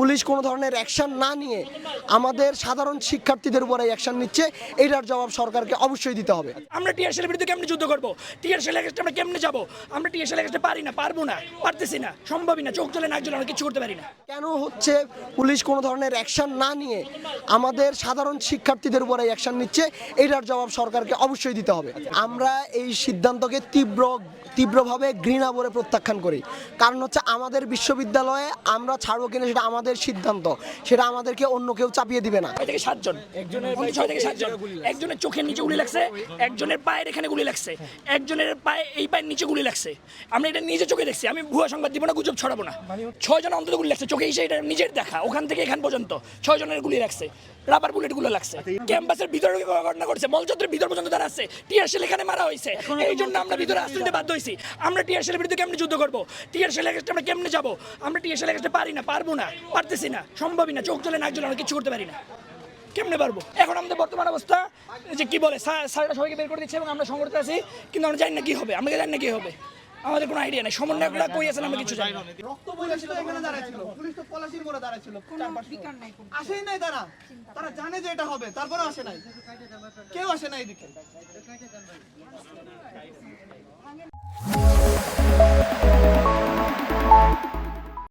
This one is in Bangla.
পুলিশ কোনো ধরনের অ্যাকশন না নিয়ে আমাদের সাধারণ শিক্ষার্থীদের উপরে অ্যাকশন নিচ্ছে এটার জবাব সরকারকে অবশ্যই দিতে হবে। আমরা টিআরসির বিরুদ্ধে কেমনে যুদ্ধ করব? টিআরসি লেগেছে আমরা কেমনে যাব? আমরা টিআরসি লেগেছে পারি না পারব না পারতেছি না সম্ভবই না চোখ জ্বলে নাক জ্বলে আমরা কিছু করতে পারি না। কেন হচ্ছে পুলিশ কোনো ধরনের অ্যাকশন না নিয়ে আমাদের সাধারণ শিক্ষার্থীদের উপরে অ্যাকশন নিচ্ছে এটার জবাব সরকারকে অবশ্যই দিতে হবে। আমরা এই সিদ্ধান্তকে তীব্র তীব্রভাবে ঘৃণা বলে প্রত্যাখ্যান করি। কারণ হচ্ছে আমাদের বিশ্ববিদ্যালয়ে আমরা ছাড়বো কিনা সেটা আমাদের সিদ্ধান্ত সেটা আমাদেরকে অন্য কেউ চাপিয়ে দিবে না। থেকে সাতজন। একজনের ছয় থেকে সাতজন। একজনের চোখের নিচে গুলি লাগছে একজনের পায়ের এখানে গুলি লাগছে একজনের পায়ে এই পায়ের নিচে গুলি লাগছে। আমি এটা নিজে চোখে দেখছি আমি ভুয়া সংবাদ দিব না গুজব ছড়াবো না। ছয় জন অন্তত গুলি লাগছে চোখে এসে এটা নিজের দেখা ওখান থেকে এখান পর্যন্ত ছয় জনের গুলি লাগছে। রাবার বুলেটগুলো লাগছে ক্যাম্পাসের ভিতরে ঘটনা করছে মলচত্রের ভিতর পর্যন্ত তারা আছে। টিআরসেল এখানে মারা হয়েছে। এই জন্য আমরা ভিতরে আসতে দিতে বাধ্য হয়েছি। আমরা টিআরসেল বিরুদ্ধে কেমনে যুদ্ধ করব? টিআরসেল লেগেছে আমরা কেমনে যাব? আমরা টিআরসেল লেগেছে পারি না পারব না পারতেছি না সম্ভবই না চোখ নাক জ্বলে আমরা কিছু করতে পারি না। কেমনে পারব? এখন আমাদের বর্তমান অবস্থা যে কি বলে স্যার স্যাররা সবাইকে বের করে দিচ্ছে এবং আমরা সংগঠিত আছি কিন্তু আমরা জানি না কি হবে আমরা জানি না কি হবে। আমাদের কোনো আইডিয়া নেই। সমন্বয়করা কই আছেন আমরা কিছু জানি না। রক্ত বইলা ছিল এখানে দাঁড়ায় ছিল। পুলিশ তো পলাশির মোড়ে দাঁড়ায় ছিল। আসেই নাই তারা। তারা জানে যে এটা হবে তারপরে আসে নাই। কেউ আসে নাই এদিকে।